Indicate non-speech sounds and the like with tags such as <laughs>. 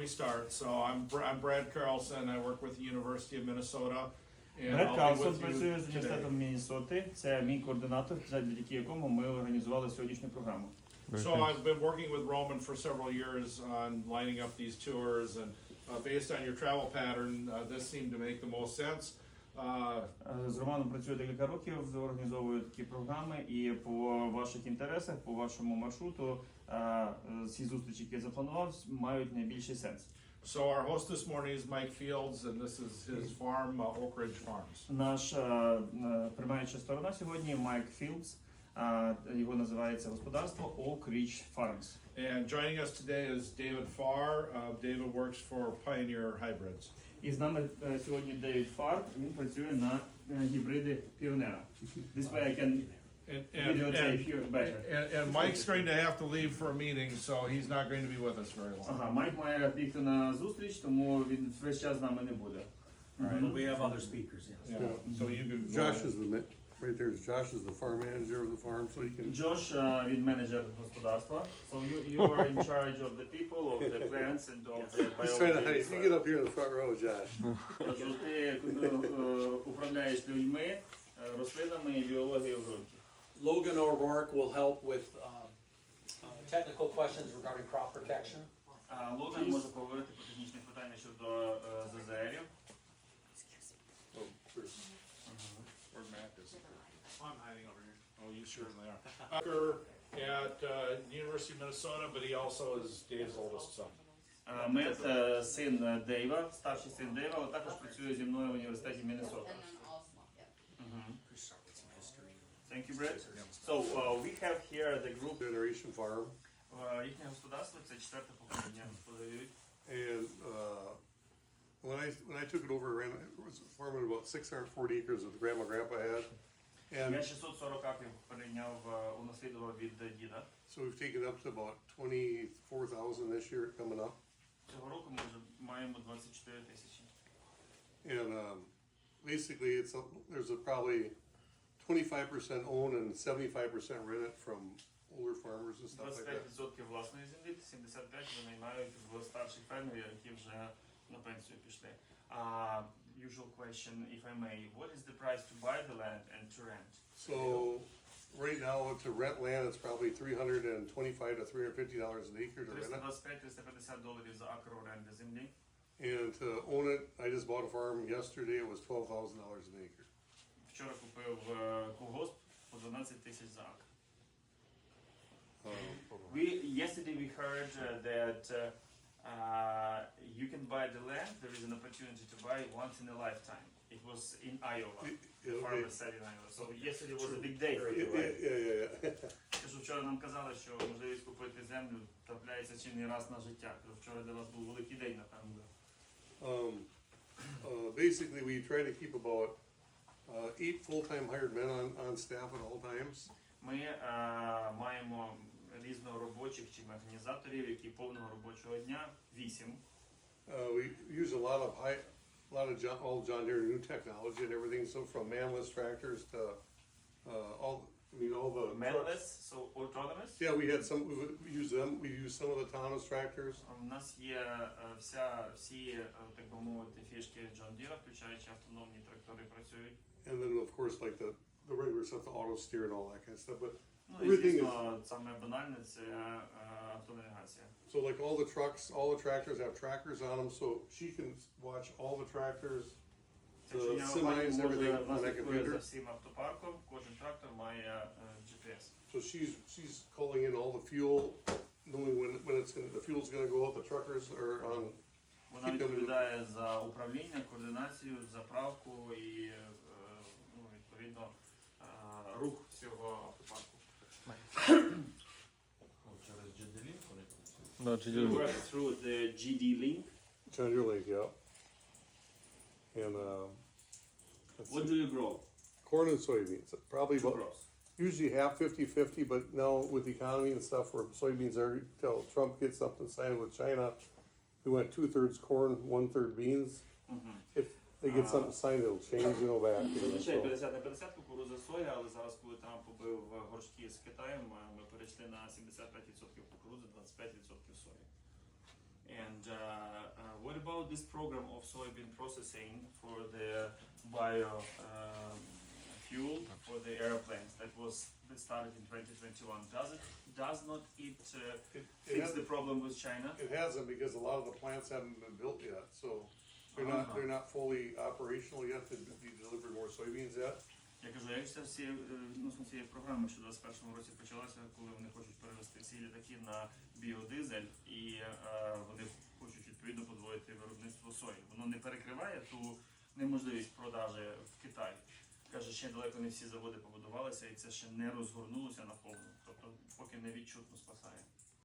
me start. So I'm, Br- I'm Brad Carlson. I work with the University of Minnesota. And Бред I'll be Карлсон with you працює з today. університетом Міннесоти. Це мій координатор, завдяки якому ми організували сьогоднішню програму. So I've been working with Roman for several years on lining up these tours and uh, based on your travel pattern, uh, this seemed to make the most sense. Е, З Романом працюю декілька років, організовую такі програми, і по ваших інтересах, по вашому маршруту, е, е, ці зустрічі, які я запланував, мають найбільший сенс. so our host this morning is Mike Fields and this is his farm, uh, Oak Ridge Farms. Наша е, приймаюча сторона сьогодні Майк Філдс. е, Його називається господарство Oak Ridge Farms. And joining us today is David Farr. Uh, David works for Pioneer Hybrids. І з нами е, сьогодні Девід Фар. Він працює на е, гібриди Піонера. This way I can And, and, videotape and, you better. and, and Mike's going to have to leave for a meeting, so he's not going to be with us very long. Ага, Майк має бігти на зустріч, тому він весь час з нами не буде. Alright. We have other speakers, yes. Yeah. So you could. Josh is the, ma- right there, Josh is the farm manager of the farm, so he can, Джош, е, він менеджер господарства. So you, you are in charge of the people, of the plants and of the <laughs> he's trying to, biology. you get up here in the front row, Josh. Кажу, ти е, е, управляєш людьми, е, рослинами і біологією в ґрунті. Logan O'Rourke will help with um, uh, technical questions regarding crop protection. А Логан може поговорити I'm hiding over here. Oh, you certainly are. Tucker At uh, University of Minnesota, but he also is Dave's oldest son. Е, Мет, е, син е, Дейва, старший син Дейва, але також працює зі мною в університеті Міннесота. And then also, yeah. Мгм. Start with some history. Thank you, Brett. So uh, we have here the group. Generation farm, Е, Їхнє господарство це четверте покоління господарюють. and, uh, when I, when I took it over, I ran, it was farming about six hundred and forty acres that grandma, grandpa had. Я And 640 акрів перейняв, е, унаслідував від е, діда. so we've taken up to about twenty-four thousand this year coming up. Цього року ми вже маємо 24 тисячі. And, um, basically, it's, a- there's a probably twenty-five percent owned and seventy-five percent rented from older farmers and stuff like that. 25% власної землі, 75 вони мають в старших фермерів, які вже на пенсію пішли. Uh, usual question, if I may, what is the price to buy the land and to rent? So, right now, to rent land, it's probably three hundred and twenty-five to three hundred fifty dollars an acre to rent it. 325-350 доларів за акр оренди землі. And to own it, I just bought a farm yesterday, it was twelve thousand dollars an acre. Вчора купив е, колгосп по 12 тисяч за акр. Um, We, yesterday we heard uh, that uh, uh, you can buy the land, there is an opportunity to buy once in a lifetime. It was in Iowa. Yeah, Farmer said in Iowa. So yesterday was a big day for you, right? yeah, yeah, yeah. Кажу, вчора нам казали, що можливість купити землю трапляється чи не раз на життя. Кажу, вчора для вас був великий день, напевно. Um, uh, basically, we try to keep about, uh, eight full-time hired men on, on staff at all times. Ми е, маємо різноробочих чи організаторів, які повного робочого дня вісім. Uh, we use a lot of high, a lot of John, all John Deere new technology and everything, so from manless tractors to, uh, all, I mean, all the. trucks. Manless, so autonomous. Yeah, we had some, we we use them, we use some of the autonomous tractors. У нас є е, вся, всі, е, так би мовити, фішки John Deere, включаючи автономні трактори, працюють. And then, of course, like the, the regular stuff, the auto steer and all that kind of stuff, but, Ну і Everything звісно, саме банальне це е, автонавігація. so like all the trucks, all the tractors have trackers on them, so she can watch all the tractors, Так що the я semis, може everything on that слідкую за computer. всім автопарком, кожен трактор має е, GPS. So she's, she's calling in all the fuel, knowing when, when it's gonna, the fuel's gonna go out, the truckers are on, Вона Keep them- відповідає за управління, координацію, заправку і е, ну, відповідно е, рух цього автопарку. No, We work through the GD link. John Deere Lake, yeah. And, uh, let's What see, do you grow? corn and soybeans, probably Two about, crops. usually half fifty-fifty, but now with the economy and stuff, where soybeans are, till Trump gets something signed with China, we went two-thirds corn, one-third beans. Мгм. If they get something signed, it'll change, you know, back. you know, Зазвичай so. 50 на 50 кукуруза соя, але зараз, коли Трамп побив е, горшки з Китаєм, this program of soybean processing for the bio um, fuel for the airplanes that was that started in 2021? Does it does not it uh, It, it fix the hasn't, problem with China? it hasn't because a lot of the plants haven't been built yet, so they're not, Uh-huh. they're not fully operational yet to be delivered more soybeans yet. Я кажу, як ця всі е, відносно цієї програми, що в 21 році почалася, коли вони хочуть перевести всі літаки на біодизель і е, вони хочуть відповідно подвоїти виробництво сої. Воно не перекриває ту неможливість продажі в Китаї. Каже, ще далеко не всі заводи побудувалися, і це ще не розгорнулося на повну. Тобто, поки не відчутно спасає.